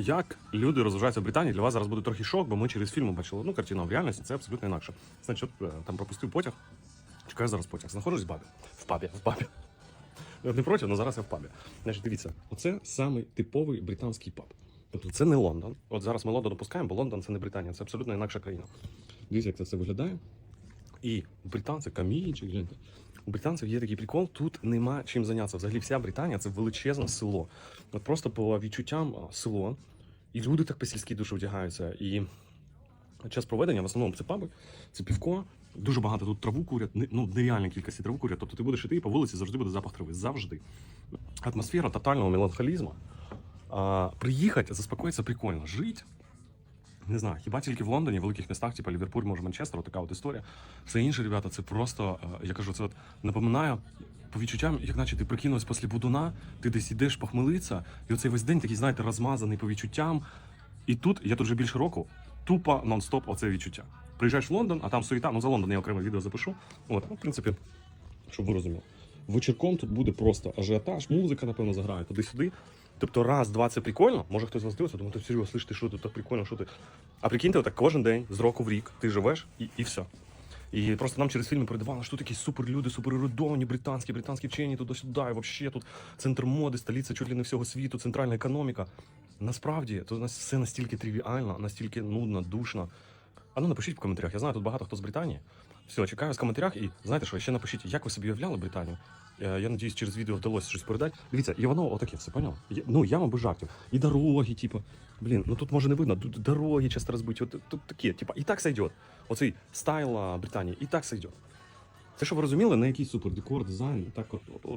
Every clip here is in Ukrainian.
Як люди розважаються в Британії, для вас зараз буде трохи шок, бо ми через фільми бачили одну картину, в реальності це абсолютно інакше. Значить, от, е, там пропустив потяг. Чекаю зараз потяг. Знаходжусь в бабі. В пабі, в пабі. Я Не проти, але зараз я в пабі. Значить, дивіться, оце самий типовий британський паб. Тобто це не Лондон. От зараз ми Лондон опускаємо, бо Лондон це не Британія, це абсолютно інакша країна. Дивіться, як це все виглядає. І у британців камінчик, гляньте. У британців є такий прикол, тут нема чим зайнятися. Взагалі вся Британія це величезне село. От просто по відчуттям село. І люди так по-сільськи дуже вдягаються. І час проведення в основному це паби, це півко. Дуже багато тут траву курять, ну нереальна кількість траву курять. Тобто ти будеш іти по вулиці завжди буде запах трави. Завжди. Атмосфера тотального меланхолізму. А, приїхати, заспокоїтися прикольно. Жити не знаю, хіба тільки в Лондоні, в великих містах, типу Ліверпуль, може Манчестер, така от історія. Все інше, ребята, це просто, е, я кажу, це от напоминаю по відчуттям, як наче ти прикинувся після будуна, ти десь йдеш похмелиться, і оцей весь день такий, знаєте, розмазаний по відчуттям. І тут, я тут вже більше року, тупо нон-стоп оце відчуття. Приїжджаєш в Лондон, а там суєта, ну за Лондон я окреме відео запишу. От, ну, в принципі, щоб ви розуміли. Вечірком тут буде просто ажіотаж, музика, напевно, заграє туди-сюди. Тобто раз, два це прикольно. Може хтось вас дивиться, думає, ти серйозно, слиш, ти що тут так прикольно, що ти. А прикиньте, отак кожен день, з року в рік, ти живеш і, і все. І просто нам через фільми передавали, що тут такі суперлюди, суперерудовані, британські, британські вчені туди-сюди, взагалі тут центр моди, столиця чуть ли не всього світу, центральна економіка. Насправді, то нас все настільки тривіально, настільки нудно, душно. А ну напишіть в коментарях. Я знаю, тут багато хто з Британії. Все, чекаю в коментарях і знаєте що, ще напишіть, як ви собі уявляли Британію. Я надіюсь, через відео вдалося щось передати. Дивіться, і воно отаке, все поняв? Ну, я вам без жартів. І дороги, типу. Блін, ну тут може не видно, тут дороги часто розбиті. От тут такі, типу, і так сойдет. Оцей стайл Британії, і так сойдет. Це, щоб ви розуміли, на який супер декор, дизайн. Так,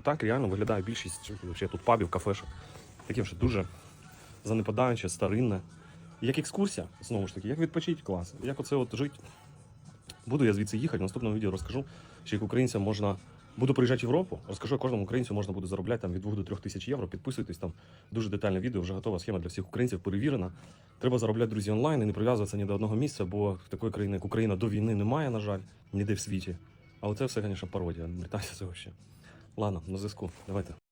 так реально виглядає більшість вообще, тут пабів, кафешок. Таке вже дуже занепадаюче, старинне. Як екскурсія, знову ж таки, як відпочить клас, як оце от жити. Буду я звідси їхати, в наступному відео розкажу, що як українцям можна. Буду приїжджати в Європу, розкажу, кожному українцю можна буде заробляти там від 2 до 3 тисяч євро. Підписуйтесь там дуже детальне відео, вже готова схема для всіх українців, перевірена. Треба заробляти друзі онлайн і не прив'язуватися ні до одного місця, бо такої країни, як Україна, до війни немає, на жаль, ніде в світі. Але це все, звісно, пародія. Британці це взагалі. Ладно, на зв'язку. Давайте.